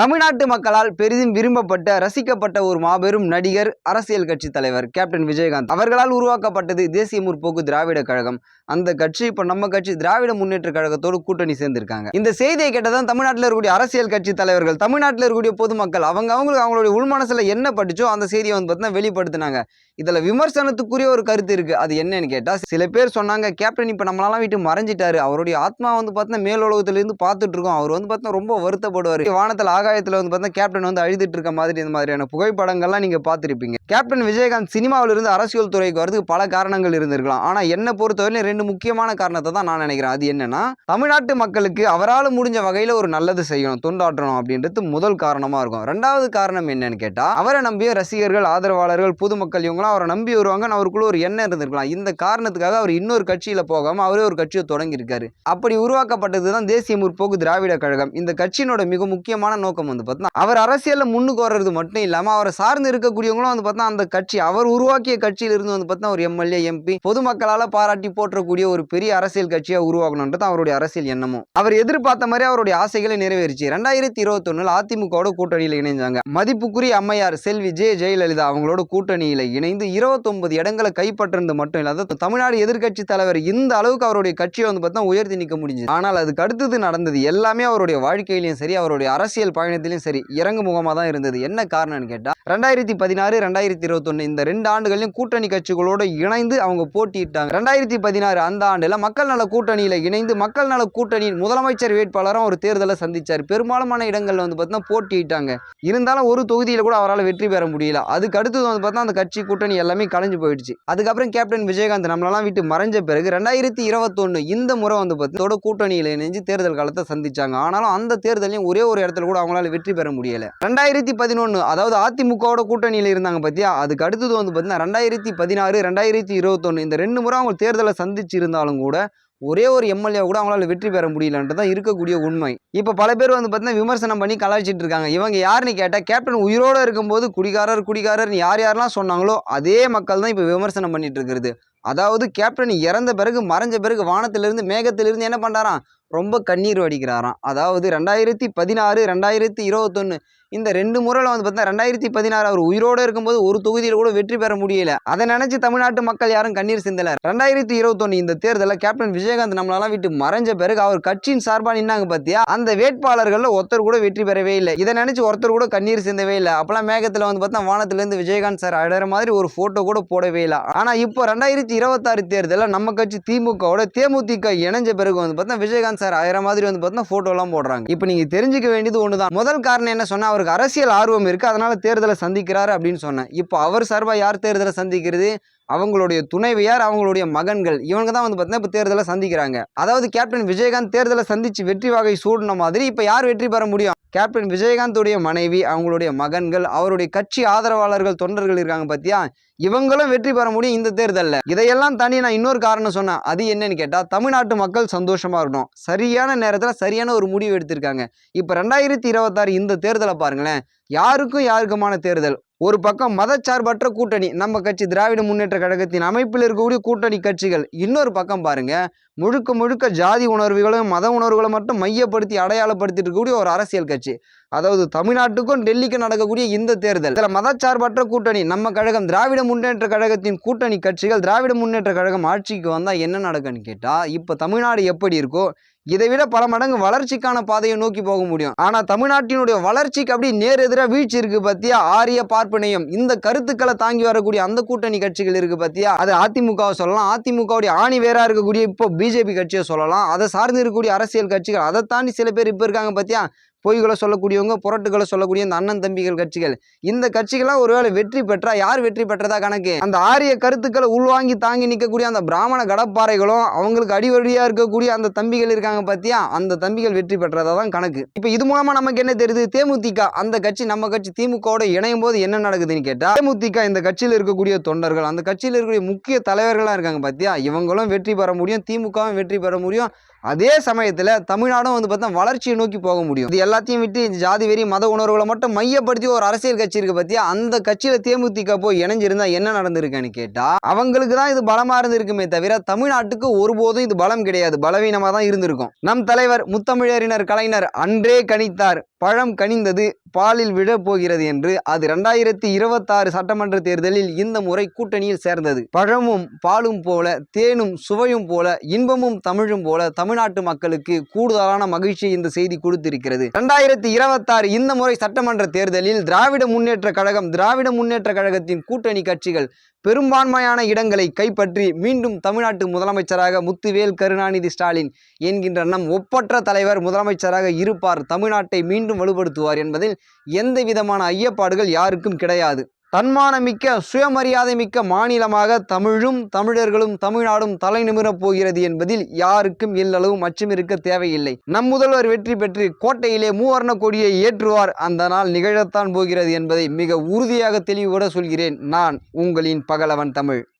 தமிழ்நாட்டு மக்களால் பெரிதும் விரும்பப்பட்ட ரசிக்கப்பட்ட ஒரு மாபெரும் நடிகர் அரசியல் கட்சி தலைவர் கேப்டன் விஜயகாந்த். அவர்களால் உருவாக்கப்பட்டது தேசிய முற்போக்கு திராவிட கழகம். அந்த கட்சி இப்போ நம்ம கட்சி திராவிட முன்னேற்ற கழகத்தோடு கூட்டணி சேர்ந்திருக்காங்க. இந்த செய்தியை கேட்டதான் தமிழ்நாட்டில் இருக்கக்கூடிய அரசியல் கட்சி தலைவர்கள் தமிழ்நாட்டில் இருக்கக்கூடிய பொதுமக்கள் அவங்க அவங்களுக்கு அவங்களுடைய உள்மனசில் என்ன பட்டுச்சோ அந்த செய்தியை வந்து பார்த்தீங்கன்னா வெளிப்படுத்தினாங்க. இதில் விமர்சனத்துக்குரிய ஒரு கருத்து இருக்குது அது என்னன்னு கேட்டால் சில பேர் சொன்னாங்க கேப்டன் இப்போ நம்மளாலாம் வீட்டு மறைஞ்சிட்டாரு. அவருடைய ஆத்மா வந்து பார்த்தீங்கன்னா மேலோலகத்திலேருந்து பார்த்துட்டு இருக்கோம் அவர் வந்து பார்த்தீங்கன்னா ரொம்ப வருத்தப்படுவார். வானத்தில் ஆகாயத்தில் வந்து பார்த்தீங்கன்னா கேப்டன் வந்து அழுதுட்டு இருக்க மாதிரி இந்த மாதிரியான புகைப்படங்கள்லாம் நீங்கள் பார்த்துருப்பீங்க. கேப்டன் விஜயகாந்த் சினிமாவிலிருந்து அரசியல் துறைக்கு வரதுக்கு பல காரணங்கள் இருந்திருக்கலாம். ஆனால் என்னை பொறுத்தவரையிலும் ரெண்டு முக்கியமான காரணத்தை தான் நான் நினைக்கிறேன். அது என்னன்னா தமிழ்நாட்டு மக்களுக்கு அவரால் முடிஞ்ச வகையில ஒரு நல்லது செய்யணும் தொண்டாற்றணும் அப்படின்றது முதல் காரணமாக இருக்கும். ரெண்டாவது காரணம் என்னன்னு கேட்டால் அவரை நம்பிய ரசிகர்கள் ஆதரவாளர்கள் பொதுமக்கள் இவங்களாம் அவரை நம்பி வருவாங்க அவருக்குள்ள ஒரு எண்ணம் இருந்திருக்கலாம். இந்த காரணத்துக்காக அவர் இன்னொரு கட்சியில் போகாம அவரே ஒரு கட்சியை தொடங்கி இருக்காரு அப்படி உருவாக்கப்பட்டது தான் தேசிய முற்போக்கு திராவிட கழகம். இந்த கட்சியினோட மிக முக்கியமான நோக்கம் வந்து பார்த்தீங்கன்னா அவர் அரசியலில் முன்னுக்கு வர்றது மட்டும் இல்லாம அவரை சார்ந்து இருக்கக்கூடியவங்களும் வந்து பார்த்தா அந்த கட்சி அவர் உருவாக்கிய கட்சியிலிருந்து வந்து பார்த்தா ஒரு எம்எல்ஏ எம்பி பொதுமக்களால் பாராட்டி இருக்கக்கூடிய ஒரு பெரிய அரசியல் கட்சியாக உருவாக்கணுன்றது அவருடைய அரசியல் எண்ணமும். அவர் எதிர்பார்த்த மாதிரி அவருடைய ஆசைகளை நிறைவேறிச்சு. ரெண்டாயிரத்தி இருபத்தொன்னுல அதிமுகவோட கூட்டணியில் இணைஞ்சாங்க. மதிப்புக்குரிய அம்மையார் செல்வி ஜெ ஜெயலலிதா அவங்களோட கூட்டணியில் இணைந்து இருபத்தொன்பது இடங்களை கைப்பற்றினது மட்டும் இல்லாத தமிழ்நாடு எதிர்க்கட்சி தலைவர் இந்த அளவுக்கு அவருடைய கட்சியை வந்து பார்த்தா உயர்த்தி நிற்க முடிஞ்சது. ஆனால் அதுக்கு அடுத்தது நடந்தது எல்லாமே அவருடைய வாழ்க்கையிலையும் சரி அவருடைய அரசியல் பயணத்திலையும் சரி இறங்கு முகமாக தான் இருந்தது. என்ன காரணம்னு கேட்டால் ரெண்டாயிரத்தி பதினாறு ரெண்டாயிரத்தி இருபத்தொன்னு இந்த ரெண்டு ஆண்டுகளையும் கூட்டணி கட்சிகளோடு இணைந்து அவங்க போட்டியிட்டாங்க. ரெண்டாயிரத்தி பதினாறு அந்த ஆண்டுல. மக்கள் நல கூட்டணியில் இணைந்து மக்கள் நல கூட்டணியின் முதலமைச்சர் வேட்பாளரும் ஒரு தேர்தலை சந்திச்சார். பெரும்பாலான இடங்களில் வந்து பார்த்தீங்கன்னா போட்டியிட்டாங்க. இருந்தாலும் ஒரு தொகுதியில் கூட அவரால் வெற்றி பெற முடியல. அதுக்கு அடுத்தது வந்து பார்த்தா அந்த கட்சி கூட்டணி எல்லாமே கலைஞ்சு போயிடுச்சு. அதுக்கப்புறம் கேப்டன் விஜயகாந்த் நம்மளெல்லாம் விட்டு மறைஞ்ச பிறகு ரெண்டாயிரத்தி இருபத்தொன்று இந்த முறை வந்து பார்த்தோட கூட்டணியில் இணைஞ்சு தேர்தல் காலத்தை சந்திச்சாங்க. ஆனாலும் அந்த தேர்தலையும் ஒரே ஒரு இடத்துல கூட அவங்களால வெற்றி பெற முடியல. ரெண்டாயிரத்தி பதினொன்னு அதாவது அதிமுகவோட கூட்டணியில் இருந்தாங்க பத்தியா? அதுக்கு அடுத்தது வந்து பார்த்தீங்கன்னா ரெண்டாயிரத்தி பதினாறு ரெண்டாயிரத்தி இருபத்தொன்று இந்த ரெண்டு முறை அவங்க தேர்தலை சந்தி இருந்தாலும் கூட ஒரே ஒரு எம்எல்ஏ கூட அவங்களால வெற்றி பெற முடியலன்றது தான் இருக்கக்கூடிய உண்மை. இப்போ பல பேர் வந்து பார்த்தீங்கன்னா விமர்சனம் பண்ணி கலாய்ச்சிட்டு இருக்காங்க. இவங்க யாருன்னு கேட்டால் கேப்டன் உயிரோடு இருக்கும்போது குடிகாரர் குடிகாரர்னு யார் யாரெல்லாம் சொன்னாங்களோ அதே மக்கள் தான் இப்போ விமர்சனம் பண்ணிட்டு இருக்கிறது. அதாவது கேப்டன் இறந்த பிறகு மறைஞ்ச பிறகு வானத்திலிருந்து மேகத்திலிருந்து என்ன பண்ணுறாராம் ரொம்ப கண்ணீர் வடிக்கிறாராம். அதாவது ரெண்டாயிரத்தி பதினாறு ரெண்டாயிரத்தி இருபத்தொன்று இந்த ரெண்டு முறையில் வந்து பார்த்தா ரெண்டாயிரத்தி பதினாறு அவர் உயிரோடு இருக்கும்போது ஒரு தொகுதியில் கூட வெற்றி பெற முடியல. அதை நினச்சி தமிழ்நாட்டு மக்கள் யாரும் கண்ணீர் சிந்தலை ரெண்டாயிரத்தி இருபத்தொன்னு இந்த தேர்தலில் கேப்டன் விஜயகாந்த் நம்மளால விட்டு மறைஞ்ச பிறகு அவர் கட்சியின் சார்பாக நின்னாங்க பார்த்தியா அந்த வேட்பாளர்களில் ஒருத்தர் கூட வெற்றி பெறவே இல்லை. இதை நினச்சி ஒருத்தர் கூட கண்ணீர் சிந்தவே இல்லை. அப்போலாம் மேகத்தில் வந்து பார்த்தா வானத்துலேருந்து விஜயகாந்த் சார் அழகிற மாதிரி ஒரு ஃபோட்டோ கூட போடவே இல்லை. ஆனால் இப்போ ரெண்டாயிரத்தி இருபத்தாறு தேர்தலில் நம்ம கட்சி திமுகவோட தேமுதிக இணைஞ்ச பிறகு வந்து பார்த்தா விஜயகாந்த் சார் ஆயிரம் மாதிரி வந்து பார்த்தா ஃபோட்டோலாம் போடுறாங்க. இப்போ நீங்கள் தெரிஞ்சுக்க வேண்டியது ஒன்று தான் முதல் காரணம் என்ன சொன்னால் அவருக்கு அரசியல் ஆர்வம் இருக்குது அதனால் தேர்தலை சந்திக்கிறாரு அப்படின்னு சொன்னேன். இப்போ அவர் சார்பாக யார் தேர்தலை சந்திக்கிறது? அவங்களுடைய துணைவியார் அவங்களுடைய மகன்கள். இவங்க தான் வந்து பார்த்தீங்கன்னா இப்போ தேர்தலை சந்திக்கிறாங்க. அதாவது கேப்டன் விஜயகாந்த் தேர்தலை சந்திச்சு வெற்றி வகை சூடின மாதிரி இப்போ யார் வெற்றி பெற முடியும்? கேப்டன் விஜயகாந்துடைய மனைவி அவங்களுடைய மகன்கள் அவருடைய கட்சி ஆதரவாளர்கள் தொண்டர்கள் இருக்காங்க பார்த்தியா இவங்களும் வெற்றி பெற முடியும் இந்த தேர்தலில். இதையெல்லாம் தாண்டி நான் இன்னொரு காரணம் சொன்னேன் அது என்னன்னு கேட்டால் தமிழ்நாட்டு மக்கள் சந்தோஷமாக இருக்கணும். சரியான நேரத்தில் சரியான ஒரு முடிவு எடுத்திருக்காங்க. இப்போ ரெண்டாயிரத்தி இருபத்தாறு இந்த தேர்தலை பாருங்களேன் யாருக்கும் யாருக்குமான தேர்தல்? ஒரு பக்கம் மதச்சார்பற்ற கூட்டணி நம்ம கட்சி திராவிட முன்னேற்ற கழகத்தின் அமைப்பில் இருக்கக்கூடிய கூட்டணி கட்சிகள். இன்னொரு பக்கம் பாருங்க முழுக்க முழுக்க ஜாதி உணர்வுகளும் மத உணர்வுகளை மட்டும் மையப்படுத்தி அடையாளப்படுத்திட்டு இருக்கக்கூடிய ஒரு அரசியல் கட்சி. அதாவது தமிழ்நாட்டுக்கும் டெல்லிக்கும் நடக்கக்கூடிய இந்த தேர்தல். இதில் மதச்சார்பற்ற கூட்டணி நம்ம கழகம் திராவிட முன்னேற்ற கழகத்தின் கூட்டணி கட்சிகள் திராவிட முன்னேற்ற கழகம் ஆட்சிக்கு வந்தால் என்ன நடக்குன்னு கேட்டால் இப்போ தமிழ்நாடு எப்படி இருக்கோ இதை விட பல மடங்கு வளர்ச்சிக்கான பாதையை நோக்கி போக முடியும். ஆனால் தமிழ்நாட்டினுடைய வளர்ச்சிக்கு அப்படி நேர் எதிராக வீழ்ச்சி இருக்கு பத்தியா? ஆரிய பார்ப்பனையும். இந்த கருத்துக்களை தாங்கி வரக்கூடிய அந்த கூட்டணி கட்சிகள் இருக்கு பத்தியா? அது அதிமுகவை சொல்லலாம். அதிமுகவுடைய ஆணி வேறா இருக்கக்கூடிய இப்போ பிஜேபி கட்சியை சொல்லலாம். அதை சார்ந்து இருக்கக்கூடிய அரசியல் கட்சிகள் அதை தாண்டி சில பேர் இப்போ இருக்காங்க பார்த்தியா பொய்களை சொல்லக்கூடியவங்க புரட்டுகளை சொல்லக்கூடிய இந்த அண்ணன் தம்பிகள் கட்சிகள். இந்த கட்சிகள்லாம் ஒருவேளை வெற்றி பெற்றா யார் வெற்றி பெற்றதா கணக்கு? அந்த ஆரிய கருத்துக்களை உள்வாங்கி தாங்கி நிற்கக்கூடிய அந்த பிராமண கடப்பாறைகளும் அவங்களுக்கு அடிவழியாக இருக்கக்கூடிய அந்த தம்பிகள் இருக்காங்க பார்த்தியா அந்த தம்பிகள் வெற்றி பெற்றதா தான் கணக்கு. இப்போ இது மூலமாக நமக்கு என்ன தெரியுது? தேமுதிக அந்த கட்சி நம்ம கட்சி திமுகவோட இணையும் போது என்ன நடக்குதுன்னு கேட்டால் தேமுதிக இந்த கட்சியில் இருக்கக்கூடிய தொண்டர்கள் அந்த கட்சியில் இருக்கக்கூடிய முக்கிய தலைவர்களாக இருக்காங்க பார்த்தியா இவங்களும் வெற்றி பெற முடியும் திமுகவும் வெற்றி பெற முடியும். அதே சமயத்தில் தமிழ்நாடும் வந்து பார்த்தா வளர்ச்சியை நோக்கி போக முடியும். இது எல்லாத்தையும் விட்டு ஜாதி வெறி மத உணர்வுகளை மட்டும் மையப்படுத்தி ஒரு அரசியல் கட்சி இருக்கு பத்தியா? அந்த கட்சியில தேமுதிக போய் இணைஞ்சிருந்தா என்ன நடந்திருக்குன்னு கேட்டா அவங்களுக்கு தான் இது பலமா இருந்திருக்குமே தவிர தமிழ்நாட்டுக்கு ஒருபோதும் இது பலம் கிடையாது. பலவீனமா தான் இருந்திருக்கும். நம் தலைவர் முத்தமிழறினர் கலைஞர் அன்றே கணித்தார். பழம் கனிந்தது பாலில் விழப்போகிறது என்று அது ரெண்டாயிரத்தி இருபத்தாறு சட்டமன்ற தேர்தலில் இந்த முறை கூட்டணியில் சேர்ந்தது. பழமும் பாலும் போல தேனும் சுவையும் போல இன்பமும் தமிழும் போல தமிழ்நாட்டு மக்களுக்கு கூடுதலான மகிழ்ச்சியை இந்த செய்தி கொடுத்திருக்கிறது. ரெண்டாயிரத்தி இருபத்தாறு இந்த முறை சட்டமன்ற தேர்தலில் திராவிட முன்னேற்ற கழகம் திராவிட முன்னேற்ற கழகத்தின் கூட்டணி கட்சிகள் பெரும்பான்மையான இடங்களை கைப்பற்றி மீண்டும் தமிழ்நாட்டு முதலமைச்சராக முத்துவேல் கருணாநிதி ஸ்டாலின் என்கின்ற நம் ஒப்பற்ற தலைவர் முதலமைச்சராக இருப்பார். தமிழ்நாட்டை மீண்டும் வலுப்படுத்துவார் என்பதில் எந்த விதமான ஐயப்பாடுகள் யாருக்கும் கிடையாது. தன்மானமிக்க சுயமரியாதை மிக்க மாநிலமாக தமிழும் தமிழர்களும் தமிழ்நாடும் தலை நிமிரப் போகிறது என்பதில் யாருக்கும் எல்லளவும் அச்சம் இருக்க தேவையில்லை. நம் முதல்வர் வெற்றி பெற்று கோட்டையிலே மூவர்ண கொடியை ஏற்றுவார். அந்த நாள் நிகழத்தான் போகிறது என்பதை மிக உறுதியாக தெளிவுபட சொல்கிறேன் நான் உங்களின் பகலவன் தமிழ்.